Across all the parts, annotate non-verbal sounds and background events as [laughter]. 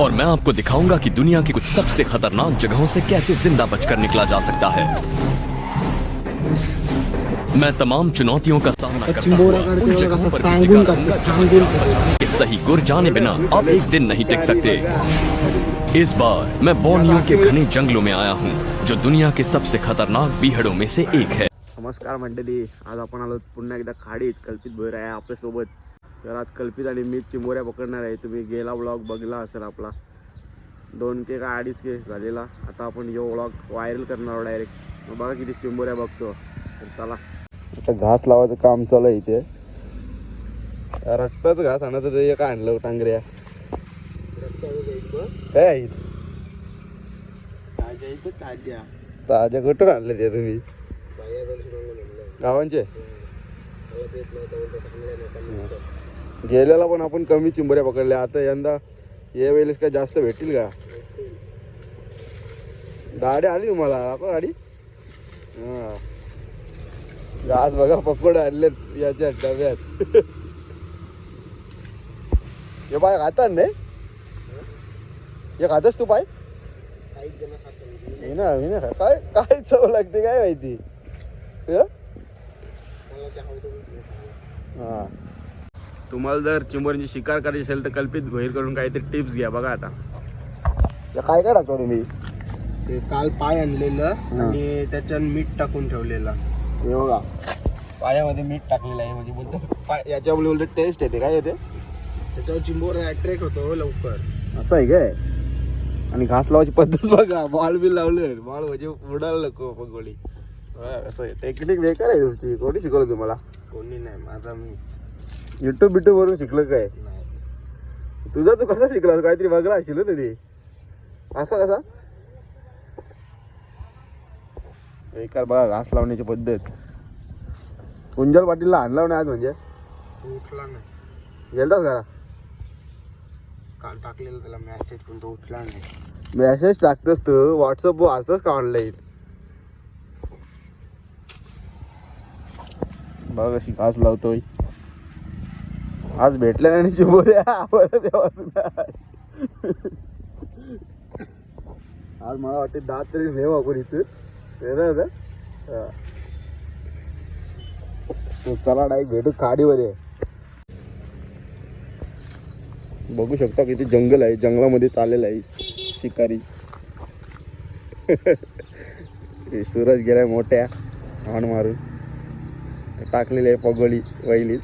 और मैं आपको दिखाऊँगा कि दुनिया की कुछ सबसे खतरनाक जगहों से कैसे ज़िंदा बचकर निकला जा सकता है। मैं तमाम चुनौतियों का सामना करता उन जगहों पर के सही गुर जाने बिना अब एक दिन नहीं टिक सकते। इस बार मैं बोर्नियो के घने जंगलों में आया हूँ जो दुनिया के सबसे खतरनाक बीहड़ों में से एक है। नमस्कार मंडळी आज आपण आलो पुन्हा एकदा खाडीत कल्पित भोयर आहे आपल्यासोबत. तर आज कल्पित आणि मी चिंबोऱ्या पकडणार आहे. तुम्ही गेला ब्लॉग बघला असेल आपला. दोन के का अडीच के झालेला. आता आपण यो ब्लॉग व्हायरल करणार डायरेक्ट बघा किती चिंबोऱ्या बघतो. तर चला. आता घास लावायचं काम चालू आहे इथे. रक्ताच घास आणत ते एक आणलं टांगऱ्या काय आहे इथं? ताज्या कुठून आणले ते तुम्ही? गावांचे? गेल्याला पण आपण कमी चिंबऱ्या पकडल्या. आता यंदा या वेळेस काय जास्त भेटतील का? गाडी आली तुम्हाला? आपण गाडी? हा. आज बघा पकोड आणले याच्या डब्यात. [laughs] हे पाय खातात नाही? हे खातस तू पाय मी ना मी ना काय काय चव लागते काय माहिती? हा. तुम्हाला जर चिंबोरीची शिकार करायची असेल तर कल्पित भैर करून काहीतरी टिप्स घ्या बघा आता. काय काय टाकतो तुम्ही? ते काल पाय आणलेलं आणि त्याच्यात मीठ टाकून ठेवलेलं. हे बघा. पायामध्ये मीठ टाकलेलं आहे म्हणजे बोलतो पाय याच्यामुळे बोलतो टेस्ट येते काय येते? त्याच्यावर चिंबोर अट्रॅक्ट होतो लवकर. असं आहे काय? आणि घास लावायची पद्धत बघा बॉल बिल लावलं बॉल म्हणजे उडाल नको पगोळी असं आहे. टेक्निक बेकार आहे तुमची. कोणी शिकवलं तुम्हाला? कोणी नाही माझा मी. युट्यूब बिट्यूब वरून शिकलं काय? तुझा तू कसा शिकलास? काहीतरी बघला असेल तरी असा कसा? बेकार बघा घास लावण्याची पद्धत. कुंजल पाटीलला आणला नाही आज म्हणजे? उठला नाही. गेलतास का? काल टाकलेलं त्याला मेसेज पण तो उठला नाही. मेसेज टाकतोस तू. व्हॉट्सअप वाचतोस का ऑनलाईन बघ कशी घास लावतोय. आज भेटल्या आणि शिवऱ्या आज मला वाटते दात तरी नेऊ आपण इथं. चला डायरेक्ट भेटू खाडीमध्ये. बघू शकता किती जंगल आहे जंगलामध्ये चाललेलं आहे शिकारी. सूरज गेलाय मोठ्या हाण मारून. टाकलेली आहे पगोली वैली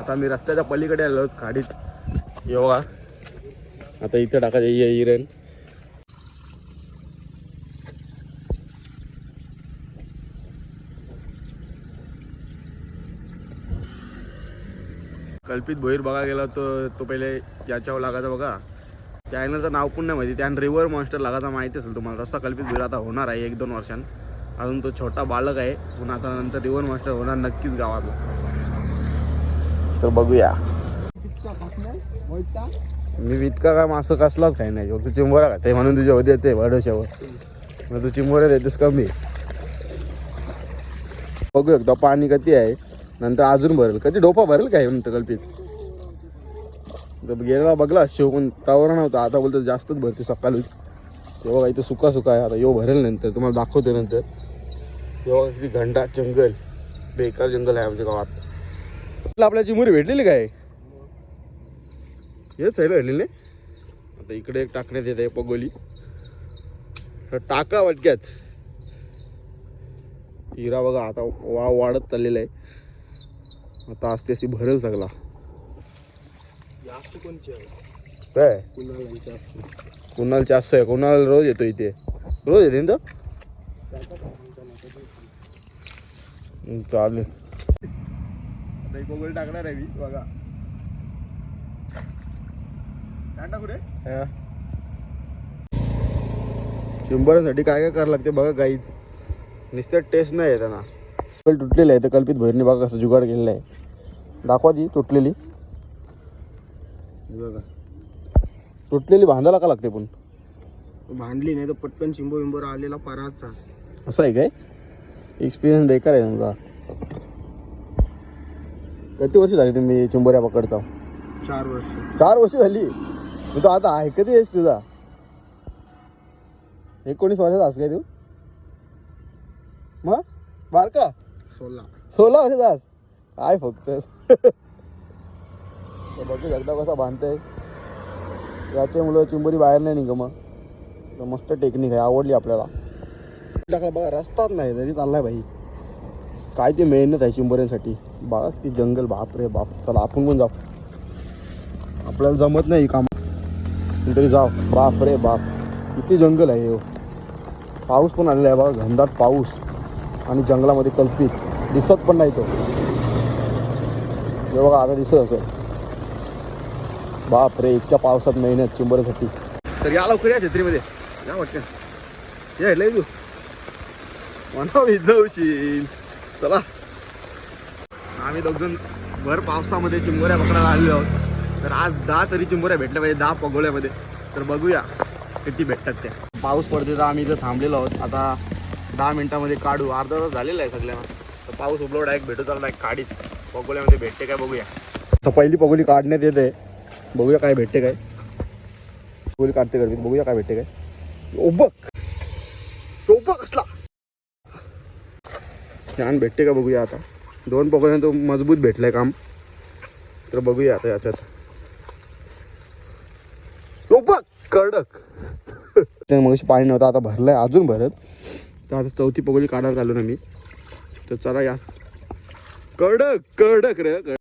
आता मी रस्त्याच्या पलीकडे आलो खाडीत. योगा आता इथं टाकायचं ये हिरण. कल्पित भोईर बघा गेला तर तो पहिले याच्यावर लागायचा बघा. चॅनलचं नाव पण नाही माहिती. त्यान रिव्हर मॉन्स्टर लागायचा माहिती असेल तुम्हाला. तसा कल्पित भोईर आता होणार आहे एक दोन वर्षांत. अजून तो छोटा बालक आहे. पण आता नंतर रिव्हर मॉन्स्टर होणार नक्कीच गावातला तर बघूया. मी इतका काय मासं कसलाच काही नाही. फक्त चिंबोरा खाते. म्हणून तुझ्या मध्ये येते भरोशावर मग तू चिंबोऱ्या देतेस कमी. बघू एकदा पाणी किती आहे. नंतर अजून भरेल. कधी डोपा भरेल काय म्हणतं कल्पित? गेला बघला शिव पण तवर नव्हता आता बोलतो जास्तच भरते सकाळीच तेव्हा इथं सुका सुका आहे. आता यो भरेल नंतर. तुम्हाला दाखवते नंतर. तेव्हा किती घंटा जंगल. बेकार जंगल आहे आमच्या गावात. आपल्या चिमुरी भेटलेली काय? हेच आहे भेटलेली. नाही आता इकडे एक टाकण्यात येत आहे पगोली. टाका वाटक्यात. हिरा बघा आता वाव वाढत चाललेला आहे. आता असते अशी भरेल सगळा. काय? कुणाला जास्त. कुणाल जास्त आहे? कुणाल रोज येतो इथे? रोज येते ना चालेल. एक गोगल टाकणार आहे मी बघा. काय टाकू रे चिंबऱ्यासाठी काय काय करावं लागते बघा गाईत. नुसतं टेस्ट नाही आहे त्यांना. कल तुटलेलं आहे तर कल्पित भैरनी बघा कसं जुगाड केलेलं आहे. दाखवा ती तुटलेली. बघा. तुटलेली बांधायला का लागते पण? भांडली नाही तर पटकन चिंबो बिंबोर आलेला पराचा. असं आहे काय? एक्सपिरियन्स बेकार आहे तुमचा किती वर्ष झाली तुम्ही चिंबोऱ्या पकडता चार वर्ष. चार वर्ष झाली? तो आता आहे कधी आहेस तुझा? एकोणीस वर्षाचा असं काय तू? मग? बारका? सोला सोळा वर्षाचा? काय फक्त? बघू एकदा कसा बांधताय. याच्या मुलं चिंबोरी बाहेर नाही निघ मग. मस्त टेक्निक आहे आवडली आपल्याला. टाकला बघा रस्ताच नाही तरी चाललाय भाई. काय ती मेहनत आहे चिंबोऱ्यांसाठी. बघा ती जंगल बाप रे बाप. चला आपण पण जाऊ. आपल्याला जमत नाही काम. तरी जाऊ बाप रे बाप. किती जंगल आहे हो. पाऊस पण आलेला आहे बघा घनदाट पाऊस. आणि जंगलामध्ये कल्पित दिसत पण नाही तो. हे बघा आता दिसत असेल. बाप रे इतक्या पावसात मेहनत चिंबऱ्यासाठी तर या लवकर या छत्रीमध्ये. या वाटतं या लय तू म्हणा जाऊशी चला. आम्ही दोघजण भर पावसामध्ये चिंबोऱ्या पकडायला आलेलो आहोत. तर आज दहा तरी चिंबोऱ्या भेटल्या पाहिजे दहा पगोळ्यामध्ये. तर बघूया किती भेटतात त्या. पाऊस पडते तर आम्ही इथं थांबलेलो आहोत. आता दहा मिनटामध्ये काढू. अर्धा तास झालेला आहे सगळ्यांना. तर पाऊस उबलो डायरेक्ट भेटू चालला डायरेक्ट काढीत. पगोल्यामध्ये भेटते काय बघूया. तर पहिली पगोली काढण्यात येते. बघूया काय भेटते काय. पगोली काढते गर्दीत. बघूया काय भेटते काय. ओबक टोपक असला. छान भेटते का बघूया आता. दोन पकडून तो मजबूत भेटलाय काम. तर बघूया आता याच्यात. टोपक कडक. मग पाणी नव्हतं आता भरलंय अजून भरत. तर आता चौथी पगोली काढायला चालू ना मी. तर चला या. कडक कडक रे कडक.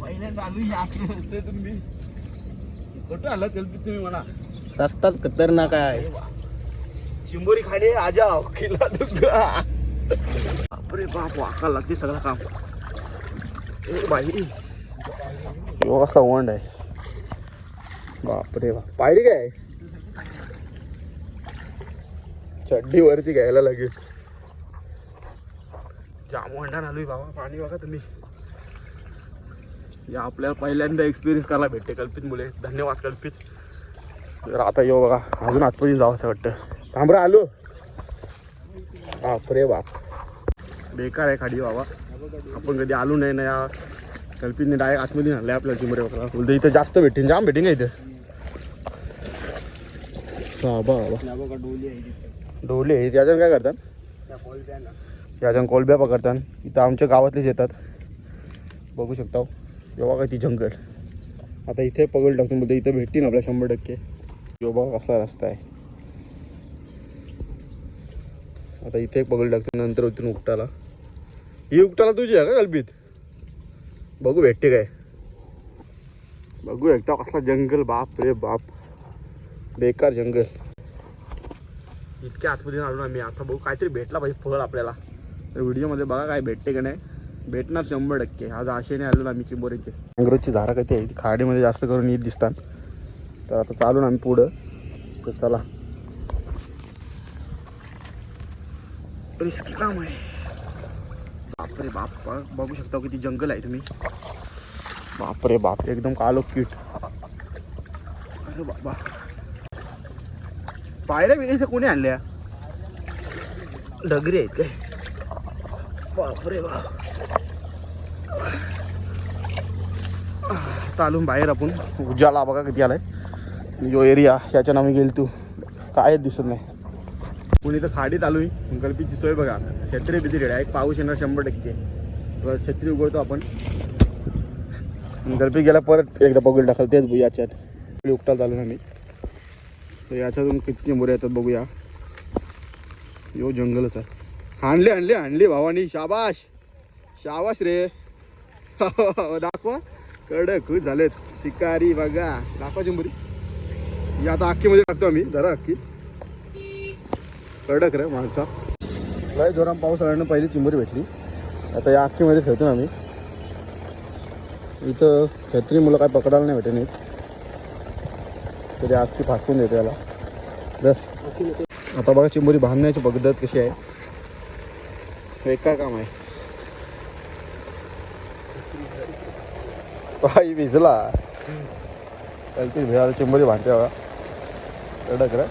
पहिल्यांदा तुम्ही तुम्ही म्हणा रस्ताच खतरनाक आहे. चिंबोरी खाणे आजा खिला तुका बापरे बाप वाका लागते सगळं काम. ए बाई. यो असा वंड आहे. बापरे बाप. पायरी काय चड्डी वरती घ्यायला लागेल. जाम वंडा आलोय बाबा पाणी बघा तुम्ही. या आपल्याला पहिल्यांदा एक्सपिरियन्स करायला भेटते कल्पित मुले धन्यवाद कल्पित. तर आता येऊ बघा अजून आतपर्यंत जावं असं वाटतं. थांबरा आलो. बापरे बाप. बेकार आहे खाडी बाबा. आपण कधी आलो नाही ना या कल्पितने डायरेक्ट आतमध्ये आणलंय आपल्याला चिमरे बघा बोलतो इथं जास्त भेटेन. जाम भेटेन का इथं? बाबा बाबा. डोली आहे आहेत याच्यानं काय करतात? याच्यानं कोलब्या पकडतात. इथं आमच्या गावातलेच येतात. बघू शकता जेव्हा काय ती जंगल आता इथे पगड टाकून बोलतो इथं भेटतील आपल्या शंभर टक्के. बघा कसला रस्ता आहे. आता इथे एक पगड टाकतो नंतर होती उकटाला. ही उकटाला तुझी आहे का कल्पित? बघू भेटते काय. बघू एकटा कसला जंगल बाप रे बाप. बेकार जंगल. इतक्या आतमध्ये आलो ना मी आता बघू काहीतरी भेटला पाहिजे फळ आपल्याला. तर व्हिडिओमध्ये बघा काय भेटते का नाही. भेटणार शंभर टक्के. आज आशेने आलो ना आम्ही चिंबोरीचे. अँग्रोजची झाडं कधी आहे ती खाडीमध्ये जास्त करून येत दिसतात. तर आता चालू ना आम्ही पुढं. तर चला. रिस्की काम आहे. बापरे बाप बघू शकता किती जंगल आहे तुम्ही. बापरे बाप एकदम कालो किट अरे बाबा. पायऱ्या बिऱ्या इथे कोणी आणल्या? डगरी आहेत काय? बापरे बाप. चालून बाहेर आपण. उजाला बघा किती आलाय. जो एरिया याच्या नावी गेल तू. काय दिसत नाही. पुणे तर खाडीत आलोय गलपीची सोय बघा. छत्री बिती रेड आहे. पाऊस येणार शंभर टक्के. छत्री उघडतो आपण. गलपी गेला परत एकदा पगड टाकाल तेच याच्यात. उकटा चालू आम्ही. तर याच्यातून किती मोरे येतात बघूया. यो जंगलच आहे आणले आणले आणले भावानी. शाबाश. शाबाश रे. [laughs] दाखवा. कडक झालेत. शिकारी बघा. दाखवा चिंबरी. ही आता अख्खीमध्ये टाकतो आम्ही. जरा अख्खी कडक रे माणसा. लय जोरात पाऊस आल्यानं पहिली चिंबरी भेटली. आता या अख्खीमध्ये खेळतो ना आम्ही. इथं खेत्री मुलं काय पकडायला नाही भेटे नीट तरी अख्खी फाटून देते याला. बस. आता बघा चिंबोरी बांधण्याची पद्धत कशी आहे. बेकार काम आहे. पाय भिजला. काहीतरी भिजायला चिंबोरी बांधते बघा कडक रे.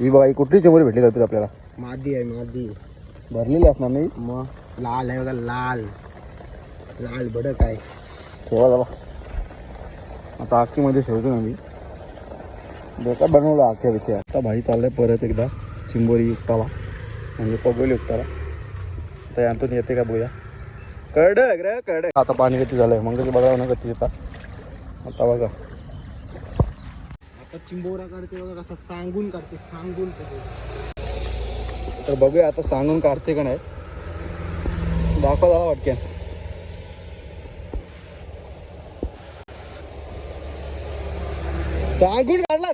ही बघा ही कुठली चिंबोरी भेटली कल्पित आपल्याला? मादी आहे मादी. भरलेली असणार नाही? मग लाल आहे बघा लाल. लाल भडक आहे. ठेवा झाला आता आखीमध्ये ठेवतो ना मी. बेकार बनवलं आख्या विषय. आता भाई चाललंय परत एकदा चिंबोरी युक्ताला म्हणजे पगोली युक्ताला आता यांतून येते का बघूया. कडक रे कडक. आता पाणी किती झालंय? मंगल बघा ना कधी येतात आता बघा. आता चिंबोरा काढते बघा कसा सांगून काढते सांगून तर बघूया आता सांगून काढते का नाही. दाखवा दादा वाटक्या. सांगून काढला.